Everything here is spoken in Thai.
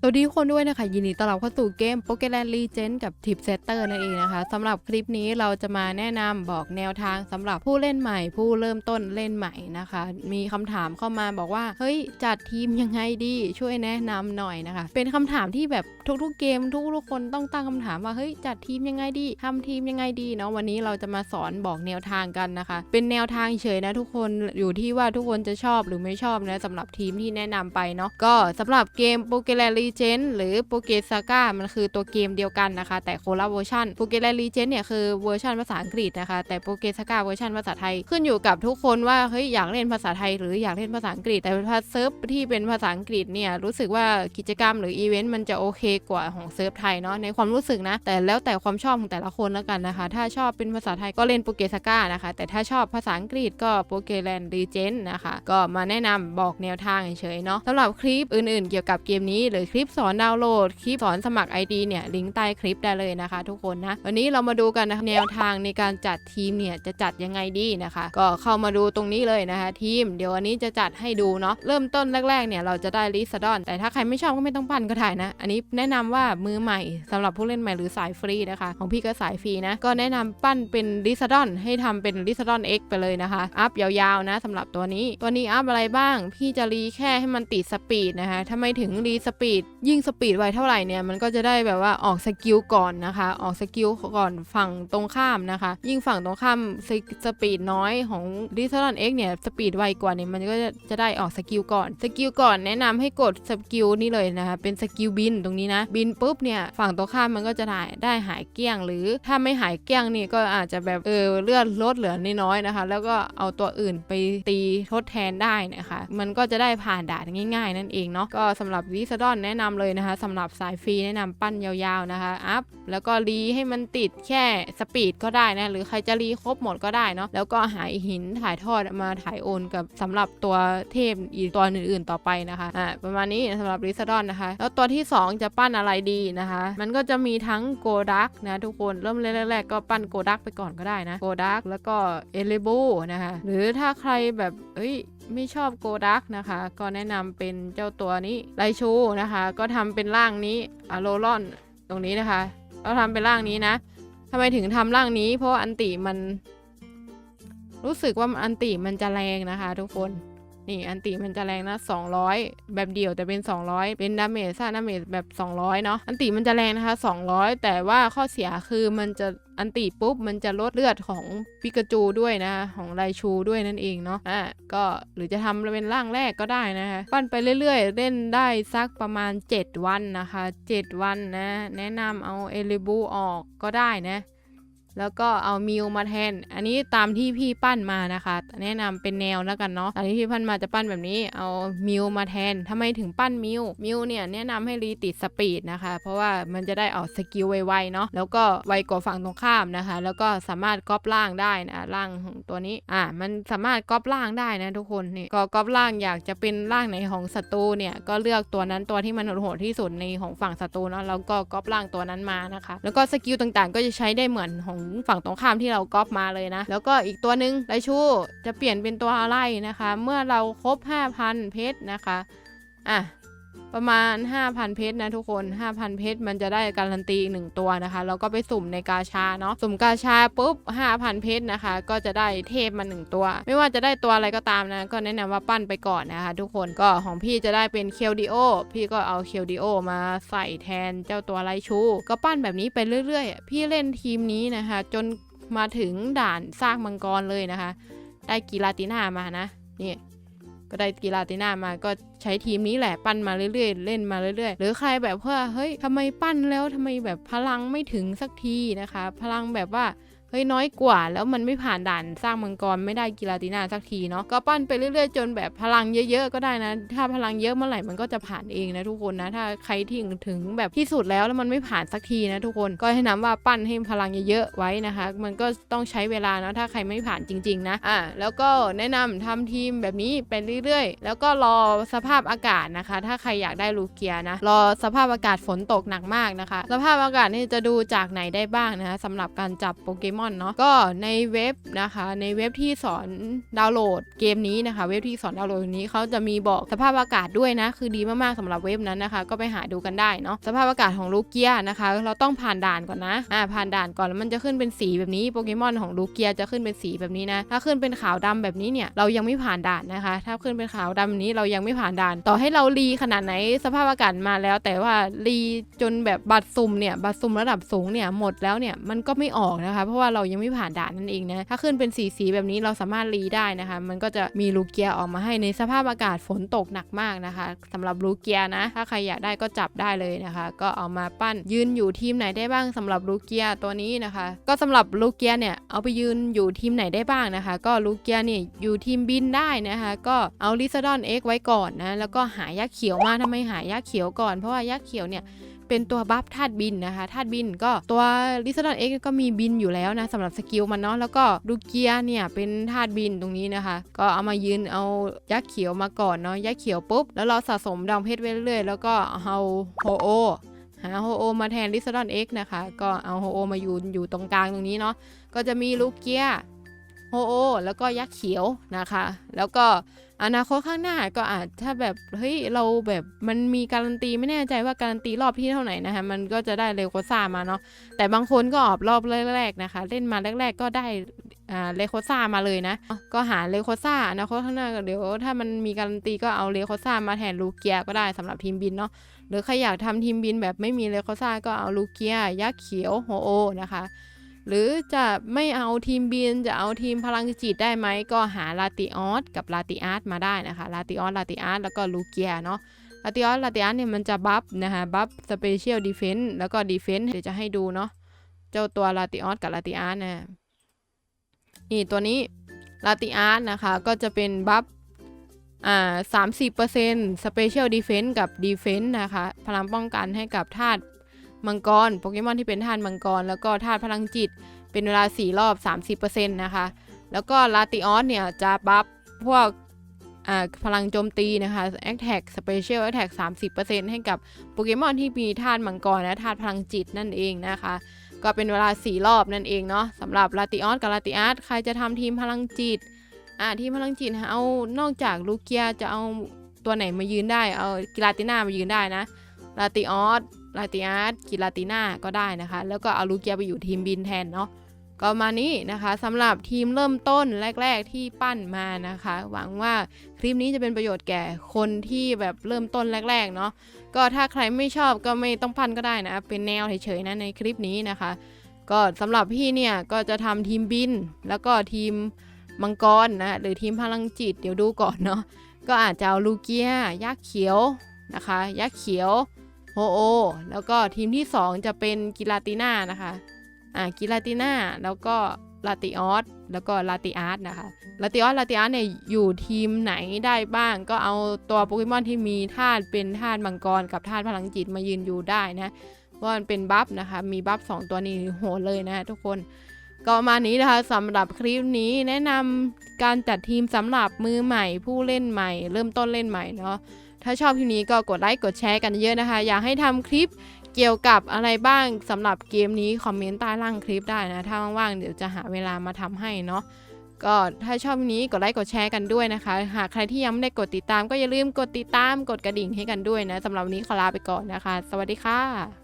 สวัสดีทุกคนด้วยนะคะ ยินดีต้อนรับเข้าสู่เกม p o k e l a n d Legend กับ Tip Setter นั่นเองนะคะสำหรับคลิปนี้เราจะมาแนะนำบอกแนวทางสำหรับผู้เล่นใหม่ ผู้เริ่มต้นเล่นใหม่นะคะ มีคำถามเข้ามาบอกว่า เฮ้ย จัดทีมยังไงดีช่วยแนะนำหน่อยนะคะ เป็นคำถามที่แบบทุกๆเกม ทุกๆคนต้องตั้งคำถามว่าเฮ้ยจัดทีมยังไงดีทำทีมยังไงดีเนาะวันนี้เราจะมาสอนบอกแนวทางกันนะคะ เป็นแนวทางเฉยนะทุกคนอยู่ที่ว่าทุกคนจะชอบหรือไม่ชอบนะสำหรับทีมที่แนะนำไปเนาะก็สำหรับเกม p o k e l a n d Legend หรือ p o k e Saga มันคือตัวเกมเดียวกันนะคะ แต่คนละเวอร์ชัน p o k e l a n d Legend เนี่ยคือเวอร์ชันภาษาอังกฤษนะคะ แต่ p o k e Saga เวอร์ชันภาษาไทยขึ้นอยู่กับทุกคนว่าเฮ้ยอยากเล่นภาษาไทย หรืออยากเล่นภาษาอังกฤษ แต่ภาเซิร์ฟที่เป็นภาษาอังกฤษเนี่ยรู้สึกว่ากิจกรรมหรืออีเวนต์มันจะโอเคกว่าของเซิร์ฟไทยเนาะในความรู้สึกนะ แต่แล้วแต่ความชอบของแต่ละคนแล้วกันนะคะ ถ้าชอบเป็นภาษาไทยก็เล่นโปเกสก้านะคะ แต่ถ้าชอบภาษาอังกฤษก็โปเกแลนด์รีเจนนะคะ ก็มาแนะนำบอกแนวทางเฉยๆเนาะสำหรับคลิปอื่นๆ เกี่ยวกับเกมนี้หรือคลิปลิปสอนดาวน์โหลด คลิปสอนสมัคร ID เนี่ย ลิงก์ใต้คลิปได้เลยนะคะ ทุกคนนะ วันนี้เรามาดูกันนะแนวทางในการจัดทีมเนี่ย จะจัดยังไงดีนะคะ ก็เข้ามาดูตรงนี้เลยนะคะ ทีม เดี๋ยววันนี้จะจัดให้ดูเนาะ เริ่มต้นแรกๆ เนี่ย เราจะได้ลิซดอน แต่ถ้าใครไม่ชอบก็ไม่ต้องปั้นก็ได้นะ อันนี้แนะนำว่ามือใหม่สำหรับผู้เล่นใหม่หรือสายฟรีนะคะ ของพี่ก็สายฟรีนะ ก็แนะนำปั้นเป็นลิซดอนให้ทำเป็นลิซดอน X ไปเลยนะคะ อัพยาวๆนะสำหรับตัวนี้ ตัวนี้อัพอะไรบ้าง พี่จะรีแค่ให้มันติดสปีดนะคะถ้าไม่ถึงรีสปีดยิ่งสปีดไวเท่าไหร่เนี่ยมันก็จะได้แบบว่าออกสกิลก่อนนะคะ ออกสกิลก่อนฝั่งตรงข้ามนะคะ ยิ่งฝั่งตรงข้ามสสปีดน้อยของลิซาดอน X เนี่ยสปีดไวกว่าเนี่ยมันก็จะจะได้ออกสกิลก่อนสกิลก่อนแนะนำให้กดสกิลนี่เลยนะคะเป็นสกิลบินตรงนี้นะบินปุ๊บเนี่ยฝั่งตรงข้ามมันก็จะได้ได้หายเกลี้ยง หรือถ้าไม่หายเกลี้ยงนี่ก็อาจจะแบบเออเลือดลดเหลือน้อยๆนะคะ แล้วก็เอาตัวอื่นไปตีทดแทนได้นะคะ มันก็จะได้ผ่านด่านง่าย ๆ นั่นเองเนาะก็สำหรับวิสดอนแนะนำเลยนะคะสำหรับสายฟรีแนะนำปั้นยาวๆนะคะอัพแล้วก็รีให้มันติดแค่สปีดก็ได้นะหรือใครจะรีครบหมดก็ได้เนาะแล้วก็หาหินถ่ายทอดมาถ่ายโอนกับสำหรับตัวเทพอีกตัวอื่นๆต่อไปนะคะอ่าประมาณนี้สำหรับริซาดอนนะคะ แล้วตัวที่ 2 จะปั้นอะไรดีนะคะ มันก็จะมีทั้งโกดักนะทุกคนเริ่มแรกๆก็ปั้นโกดักไปก่อนก็ได้นะโกดักแล้วก็เอเลบูนะคะหรือถ้าใครแบบเอ้ย ไม่ชอบโกดักนะคะ ก็แนะนำเป็นเจ้าตัวนี้ไลชูนะคะ ก็ทำเป็นร่างนี้อะโลลอนตรงนี้นะคะเราทำเป็นร่างนี้นะทำไมถึงทำร่างนี้ เพราะอันติมัน รู้สึกว่าอันติมันจะแรงนะคะ ทุกคน นี่อันติมันจะแรงนะ 200 แบบเดียวแต่เป็น 200 เป็นดาเมจสร้าดาเมจแบบ 200 เนาะอันติมันจะแรงนะคะ 200 แต่ว่าข้อเสียคือมันจะอันติปุ๊บมันจะลดเลือดของปิกาจูด้วยนะ ของไลชูด้วยนั่นเองเนาะอะก็หรือจะทำเป็นร่างแรกก็ได้นะคะปั้นไปเรื่อยๆ เล่นได้สักประมาณ 7 วันนะคะ 7 วันนะ แนะนำเอาเอลิบูออกก็ได้นะ แล้วก็เอามิวมาแทน อันนี้ตามที่พี่ปั้นมานะคะ แนะนำเป็นแนวแล้วกันเนาะตอนที่พี่ปั้นมาจะปั้นแบบนี้ เอามิวมาแทนทำไมถึงปั้นมิวมิวเนี่ยแนะนำให้รีติดสปีดนะคะ เพราะว่ามันจะได้ออกสกิลไวๆเนาะ แล้วก็ไวกว่าฝั่งตรงข้ามนะคะ แล้วก็สามารถก๊อปล่างได้นะล่างของตัวนี้ อ่า มันสามารถก๊อปล่างได้นะทุกคนนี่ ก็ก๊อปล่างอยากจะเป็นล่างไหนของศัตรูเนี่ย ก็เลือกตัวนั้นตัวที่มันโหดที่สุดในของฝั่งศัตรูเนาะ แล้วก็ก๊อปล่างตัวนั้นมานะคะ แล้วก็สกิลต่างๆ ก็จะใช้ได้เหมือนของฝั่งตรงข้ามที่เราก๊อปมาเลยนะ แล้วก็อีกตัวหนึ่งไรชูจะเปลี่ยนเป็นตัวอะไรนะคะ เมื่อเราครบ 5,000 เพชรนะคะ อะ ประมาณ 5,000 เพชรนะทุกคน 5,000 เพชรมันจะได้การันตีอีกหนึ่งตัวนะคะ แล้วก็ไปสุ่มในกาชาเนาะ สุ่มกาชาปุ๊บ 5,000 เพชรนะคะ ก็จะได้เทพมาหนึ่งตัว ไม่ว่าจะได้ตัวอะไรก็ตามนะ ก็แนะนำว่าปั้นไปก่อนนะคะ ทุกคน ก็ของพี่จะได้เป็นเคียวดิโอ พี่ก็เอาเคียวดิโอมาใส่แทนเจ้าตัวไรชู ก็ปั้นแบบนี้ไปเรื่อยๆ พี่เล่นทีมนี้นะคะ จนมาถึงด่านซากมังกรเลยนะคะ ได้กีฬาตินามานะ นี่ ก็ได้กีฬาติน่ามาก็ใช้ทีมนี้แหละปั้นมาเรื่อยๆ เล่นมาเรื่อยๆ หรือใครแบบว่าเฮ้ยทำไมปั้นแล้วทำไมแบบพลังไม่ถึงสักทีนะคะ พลังแบบว่า เฮ้ยน้อยกว่าแล้วมันไม่ผ่านด่านสร้างมังกรไม่ได้กีฬาตินาสักทีเนาะก็ปั้นไปเรื่อยๆ จนแบบพลังเยอะๆก็ได้นะ ถ้าพลังเยอะเมื่อไหร่มันก็จะผ่านเองนะทุกคนนะถ้าใครที่ถึงแบบที่สุดแล้วแล้วมันไม่ผ่านสักทีนะทุกคนก็ให้นำว่าปั้นให้พลังเยอะๆไว้นะคะ มันก็ต้องใช้เวลาเนาะถ้าใครไม่ผ่านจริง ๆ นะอะแล้วก็แนะนำทำทีมแบบนี้ไปเรื่อยๆ แล้วก็รอสภาพอากาศนะคะ ถ้าใครอยากได้ลูเกียนะรอสภาพอากาศฝนตกหนักมากนะคะ สภาพอากาศนี่จะดูจากไหนได้บ้างนะคะสำหรับการจับโปเกมอนเนาะก็ในเว็บนะคะ ในเว็บที่สอนดาวน์โหลดเกมนี้นะคะ เว็บที่สอนดาวน์โหลดนี้เขาจะมีบอกสภาพอากาศด้วยนะ คือดีมากๆสำหรับเว็บนั้นนะคะ ก็ไปหาดูกันได้เนาะสภาพอากาศของลูเกียนะคะ เราต้องผ่านด่านก่อนนะอ่าผ่านด่านก่อนแล้วมันจะขึ้นเป็นสีแบบนี้โปเกมอนของลูเกียจะขึ้นเป็นสีแบบนี้นะถ้าขึ้นเป็นขาวดำแบบนี้เนี่ยเรายังไม่ผ่านด่านนะคะ ถ้าขึ้นเป็นขาวดำแบบนี้เรายังไม่ผ่านด่าน ต่อให้เรารีขนาดไหนสภาพอากาศมาแล้ว แต่ว่ารีจนแบบบัตรสุ่มเนี่ยบัตรสุ่มระดับสูงเนี่ยหมดแล้วเนี่ยมันก็ไม่ออกนะคะ เพราะว่าเรายังไม่ผ่านด่านนั่นเองนะ ถ้าขึ้นเป็นสีสีแบบนี้เราสามารถรีได้นะคะ มันก็จะมีลูเกียออกมาให้ในสภาพอากาศฝนตกหนักมากนะคะสำหรับลูเกียนะ ถ้าใครอยากได้ก็จับได้เลยนะคะ ก็เอามาปั้นยืนอยู่ทีมไหนได้บ้างสำหรับลูเกียตัวนี้นะคะ ก็สำหรับลูเกียเนี่ยเอาไปยืนอยู่ทีมไหนได้บ้างนะคะ ก็ลูเกียเนี่ยอยู่ทีมบินได้นะคะ ก็เอาลิซาดอนเอ็กไว้ก่อนนะแล้วก็หายักษ์เขียวมาทำไมหายักษ์เขียวก่อนเพราะว่ายักษ์เขียวเนี่ย เป็นตัวบัฟธาตุบินนะคะธาตุบินก็ตัวลิซ a ดอนเอ็กก็มีบินอยู่แล้วนะสำหรับสกิลมันเนาะแล้วก็ลูเกียเนี่ยเป็นธาตุบินตรงนี้นะคะ ก็เอามายืนเอายักษ์เขียวมาก่อนเนาะยักษ์เขียวปุ๊บ แล้วเราสะสมดาวเพชรไว้เรื่อยๆแล้วก็เอาโฮโอหาโฮโอมาแทนลิซ a ดอนเอ็กนะคะ ก็เอาโฮโอมาอยู่อยู่ตรงกลางตรงนี้เนาะก็จะมีลูเกีย โฮโอแล้วก็ยักษ์เขียวนะคะ แล้วก็อนาคตข้างหน้าก็อาจถ้าแบบเฮ้ยเราแบบมันมีการันตีไม่แน่ใจว่าการันตีรอบที่เท่าไหร่นะคะมันก็จะได้เลโคซ่ามาเนาะแต่บางคนก็ออกรอบแรกๆนะคะ เล่นมาแรก ๆ ก็ได้อ่าเลโคซ่ามาเลยนะ ก็หาเลโคซ่าอนาคตข้างหน้าเดี๋ยวถ้ามันมีการันตีก็เอาเลโคซ่ามาแทนลูเกียก็ได้สำหรับทีมบินเนาะหรือใครอยากทำทีมบินแบบไม่มีเลโคซ่าก็เอาลูเกียยักษ์เขียวโฮโอนะคะ หรือจะไม่เอาทีมบินจะเอาทีมพลังจิตได้ไหม ก็หาลาติออสกับลาติอาร์ตมาได้นะคะลาติออสลาติอาร์ตแล้วก็ลูเกียเนาะลาติออสลาติอาร์ตเนี่ยมันจะบัฟนะคะบัฟสเปเชียลดีเฟนต์แล้วก็ดีเฟนต์เดี๋ยวจะให้ดูเนาะเจ้าตัวลาติออสกับลาติอาร์ตนะนี่ตัวนี้ลาติอาร์ตนะคะก็จะเป็นบัฟอ่าสามสิบเปอร์เซ็นต์สเปเชียลดีเฟนต์กับดีเฟนต์นะคะ พลังป้องกันให้กับธาตุ มังกร โปเกมอนที่เป็นธาตุมังกร แล้วก็ธาตุพลังจิต เป็นเวลา 4 รอบ 30%นะคะ แล้วก็ลาติออสเนี่ยจะบัฟพวกพลังโจมตีนะคะ Attack Special Attack 30%ให้กับโปเกมอนที่มีธาตุมังกรและธาตุพลังจิตนั่นเองนะคะ ก็เป็นเวลา 4 รอบนั่นเองเนาะสำหรับลาติออสกับลาติอาร์ตใครจะทำทีมพลังจิตอ่าทีมพลังจิตเอานอกจากลูเกียจะเอาตัวไหนมายืนได้ เอากิลาติน่ามายืนได้นะลาติออส ลาติอาร์ตกิลาติน่าก็ได้นะคะ แล้วก็เอาลูเกียไปอยู่ทีมบินแทนเนาะก็มานี้นะคะสำหรับทีมเริ่มต้นแรก ๆที่ปั้นมานะคะ หวังว่าคลิปนี้จะเป็นประโยชน์แก่คนที่แบบเริ่มต้นแรก ๆ เนาะก็ถ้าใครไม่ชอบก็ไม่ต้องปั้นก็ได้นะ เป็นแนวเฉยๆนะในคลิปนี้นะคะ ก็สำหรับพี่เนี่ยก็จะทำทีมบิน แล้วก็ทีมมังกรนะหรือทีมพลังจิตเดี๋ยวดูก่อนเนาะก็อาจจะเอาลูเกียยักษ์เขียวนะคะ ยักษ์เขียว โฮโอ แล้วก็ทีมที่ 2 จะเป็นกิลาติน่านะคะอ่ากิลาติน่าแล้วก็ลาติออสแล้วก็ลาติอาร์ตนะคะลาติออสลาติอาร์ตเนี่ยอยู่ทีมไหนได้บ้าง ก็เอาตัวโปเกมอนที่มีธาตุเป็นธาตุมังกรกับธาตุพลังจิตมายืนอยู่ได้นะว่ามันเป็นบัฟนะคะ มีบัฟ2ตัวนี้โหดเลยนะทุกคนก็ประมาณนี้นะคะสำหรับคลิปนี้แนะนำการจัดทีมสำหรับมือใหม่ผู้เล่นใหม่ เริ่มต้นเล่นใหม่เนาะ ถ้าชอบคลิปนี้ก็กดไลค์กดแชร์กันเยอะนะคะ อยากให้ทำคลิปเกี่ยวกับอะไรบ้างสำหรับเกมนี้คอมเมนต์ใต้ล่างคลิปได้นะ ถ้าว่างๆเดี๋ยวจะหาเวลามาทำให้เนาะก็ถ้าชอบคลิปนี้กดไลค์กดแชร์กันด้วยนะคะ หากใครที่ยังไม่ได้กดติดตามก็อย่าลืมกดติดตามกดกระดิ่งให้กันด้วยนะสำหรับวันนี้ขอลาไปก่อนนะคะ สวัสดีค่ะ